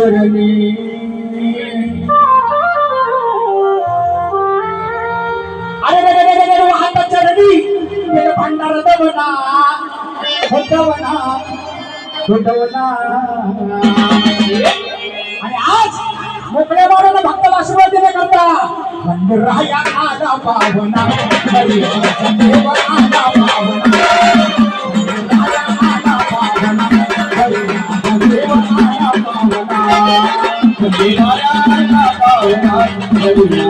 शरणी अरे रे रे रे रे भांडार दवना आणि आज मोकळ्या मारायला भक्ताला आशीर्वाद देण्याकरता करता. आला पाहुणा आला you.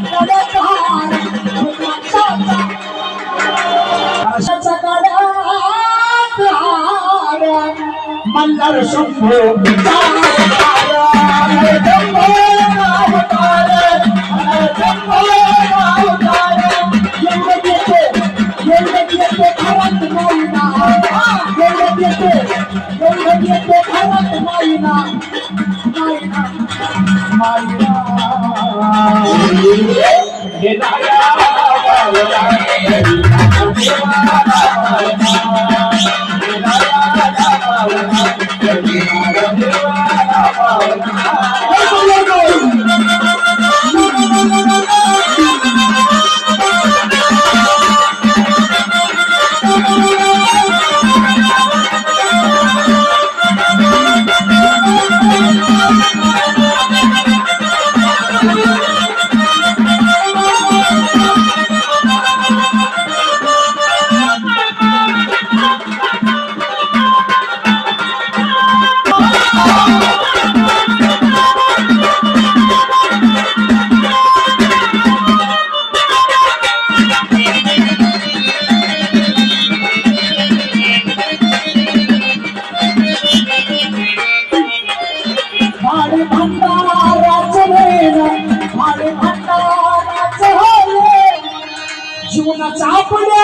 他的生活，我比。জীবনা চাপড়া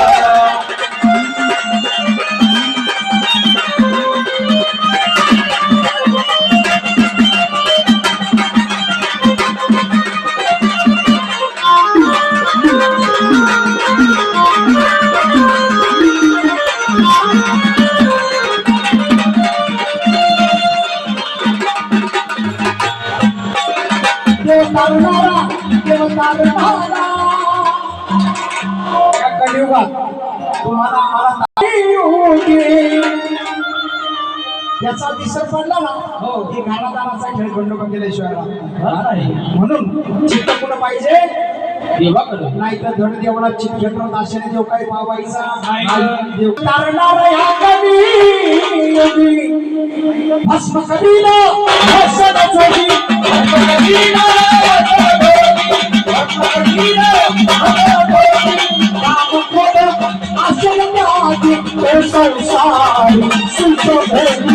तुम्हाला आम्हाला. याचा दिसत पडला ना हो. ही घरादाराचा खेळ खंडोबा केल्याशिवाय राहत नाही. म्हणून चित्त कुठं पाहिजे? देवाकडं नाही तर धड देवळा चित घेतलं आशेने देव काही पावायचा. देव. तारणारा ह्या भस्म करील जोगी भस्म करील ও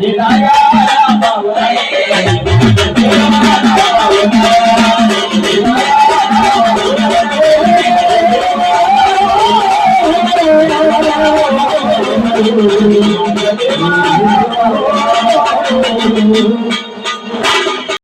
Hidayah